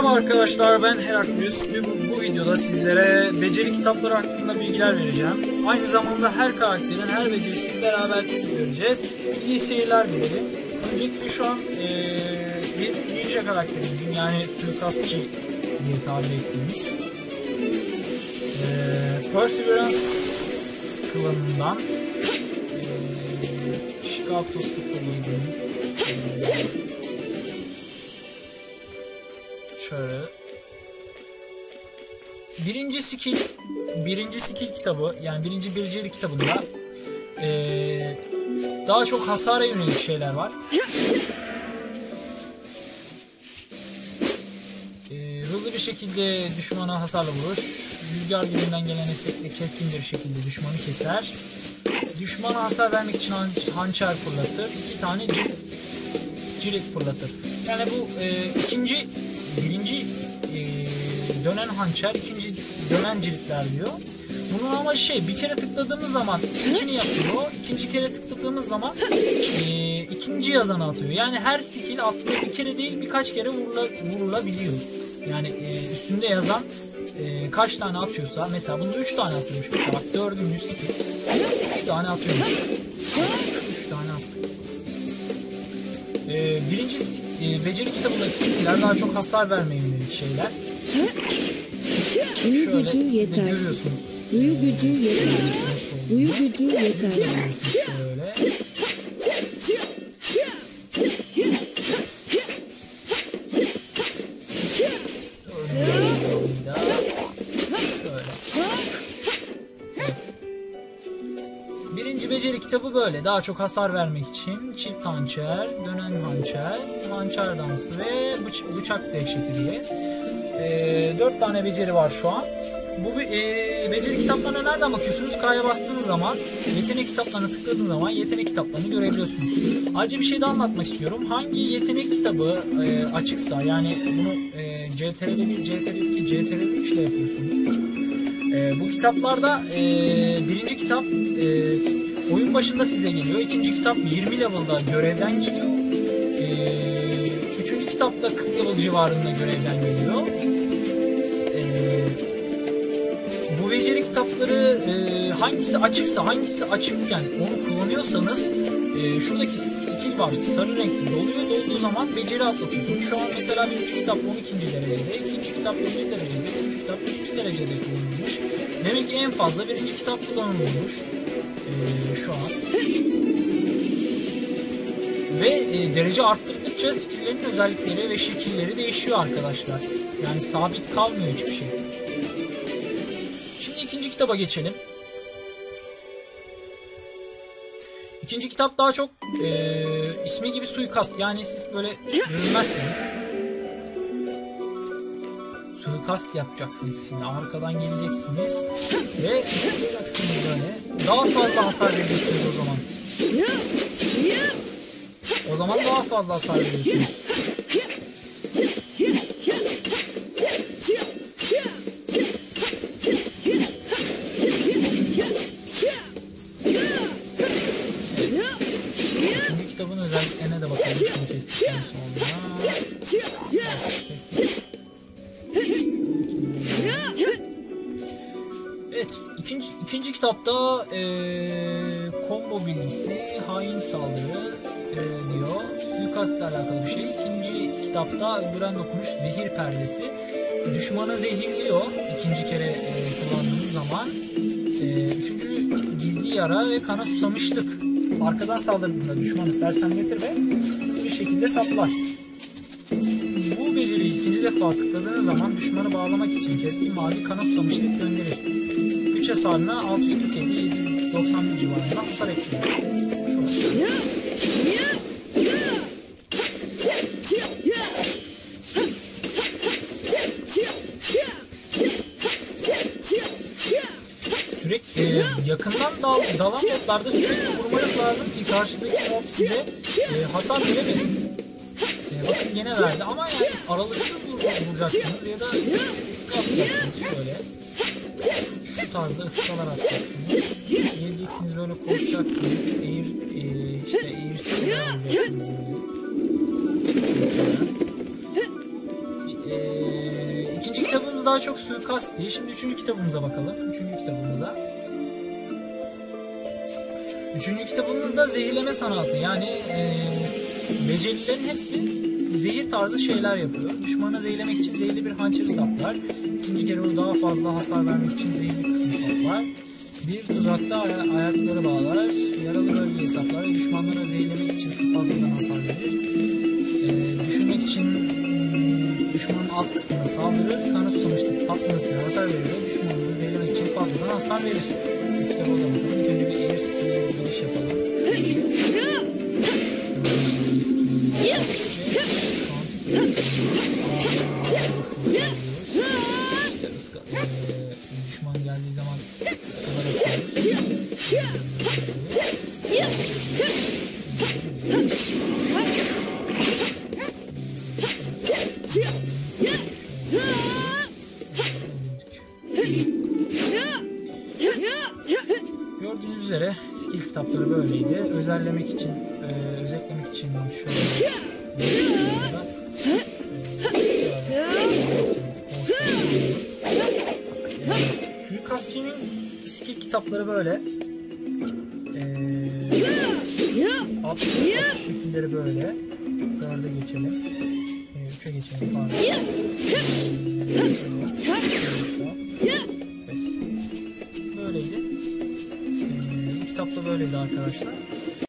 Merhaba arkadaşlar ben Heraklius. Bu, bu videoda sizlere beceri kitapları hakkında bilgiler vereceğim. Aynı zamanda her karakterin her becerisini beraber göreceğiz. İyi seyirler dilerim. Öncelikle şu an ee, bir ninja karakteriyim. Yani suikastçı diye tabir ettiğimiz. E, Perseverance klanından e, Shikato 07'nin şöyle birinci skill birinci skill kitabı yani birinci beceri kitabında ee, daha çok hasara yönelik şeyler var. Ee, hızlı bir şekilde düşmana hasarla vuruş. Rüzgar gücünden gelen estekle keskin bir şekilde düşmanı keser. Düşmana hasar vermek için han hançer fırlatır. iki tane cirit, cirit fırlatır. Yani bu e, ikinci birinci e, dönen hançer, ikinci dönen ciltler diyor. Bunun ama şey bir kere tıkladığımız zaman ilkini yapıyor. ikinci kere tıkladığımız zaman e, ikinci yazanı atıyor. Yani her skill aslında bir kere değil birkaç kere vurula, vurulabiliyor. Yani e, üstünde yazan e, kaç tane atıyorsa mesela bunda 3 tane atıyormuş. Mesela bak dördüncü skill 3 tane atıyormuş. 3 tane attı. E, birinci e, beceri kitabındaki skiller daha çok hasar vermeye yönelik şeyler. Şöyle gücü siz de yeter. Büyü gücü yeter. Büyü gücü yeter. Birinci beceri kitabı böyle. Daha çok hasar vermek için çift hançer, dönen hançer, hançer dansı ve bıç- bıçak dehşeti diye. Ee, dört tane beceri var şu an. Bu e, beceri kitaplarına nereden bakıyorsunuz? K'ya bastığınız zaman yetenek kitaplarına tıkladığınız zaman yetenek kitaplarını görebiliyorsunuz. Ayrıca bir şey daha anlatmak istiyorum. Hangi yetenek kitabı e, açıksa yani bunu e, CTRL 1, CTRL 2, CTRL 3 ile yapıyorsunuz. E, bu kitaplarda e, birinci kitap e, oyun başında size geliyor. İkinci kitap 20 level'da görevden geliyor. E, üçüncü kitapta 40 level civarında görevden geliyor. E, bu beceri kitapları e, hangisi açıksa hangisi açıkken onu kullanıyorsanız e, şuradaki var sarı renkli doluyor dolduğu zaman beceri atlatıyorsunuz. Şu an mesela birinci kitap 12. derecede, ikinci kitap birinci derecede, üçüncü kitap birinci derecede kullanılmış. Demek ki en fazla birinci kitap kullanılmış e, şu an. Ve e, derece arttırdıkça skill'lerin özellikleri ve şekilleri değişiyor arkadaşlar. Yani sabit kalmıyor hiçbir şey. Şimdi ikinci kitaba geçelim. İkinci kitap daha çok e, ismi gibi suikast. Yani siz böyle görünmezseniz suikast yapacaksınız. Şimdi arkadan geleceksiniz ve yapacaksınız böyle. Daha fazla hasar vereceksiniz o zaman. O zaman daha fazla hasar veriyorsunuz. Evet, ikinci, ikinci kitapta eee combo bilgisi, hain saldırı eee, diyor. Suikastla alakalı bir şey. İkinci kitapta gören dokunuş, zehir perdesi. Düşmanı zehirliyor ikinci kere eee, kullandığınız zaman. Eee, üçüncü gizli yara ve kana susamışlık. Arkadan saldırdığında düşmanı sersemletir ve şekilde saplar. Bu beceriyi ikinci defa tıkladığınız zaman düşmanı bağlamak için keskin mavi kana susamışlık gönderir. 3 hasarına 647 791 civarında hasar ekliyor. Sürekli e, yakından dal, dalan botlarda sürekli vurmanız lazım ki karşıdaki mob size e, hasar veremesin. E, bakın gene verdi ama yani aralıksız vur- vuracaksınız ya da ıska atacaksınız şöyle. Şu, tarzda ıskalar atacaksınız. Geleceksiniz böyle koşacaksınız. Eğir, e, işte eğirsiz vuracaksınız böyle. E, daha çok suikastti. Şimdi üçüncü kitabımıza bakalım. Üçüncü kitabımıza. Üçüncü kitabımızda zehirleme sanatı. Yani e, becerilerin hepsi zehir tarzı şeyler yapıyor. Düşmanı zehirlemek için zehirli bir hançeri saplar. İkinci kere o daha fazla hasar vermek için zehirli kısmı saplar. Bir tuzakta aya- ayakları bağlar. Yaralı bölgeyi saplar ve düşmanlara zehirlemek için fazladan hasar verir. E, düşürmek için mm, düşmanın alt kısmına saldırır. Kanı susamıştır patlamasıyla hasar verir ve düşmanınızı zehirlemek için fazladan hasar verir. Bu kitabı o bakalım. İlk önce bir air skill'e giriş yapalım. Düşman geldiği zaman. Gördüğünüz üzere skill kitapları böyleydi. Özellemek için, e, özetlemek için şöyle Suikastçının skill kitapları böyle. E, atış şekilleri böyle. Dörde geçelim. E, üçe geçelim pardon. Böyleydi. Ee, bu kitap da böyleydi arkadaşlar.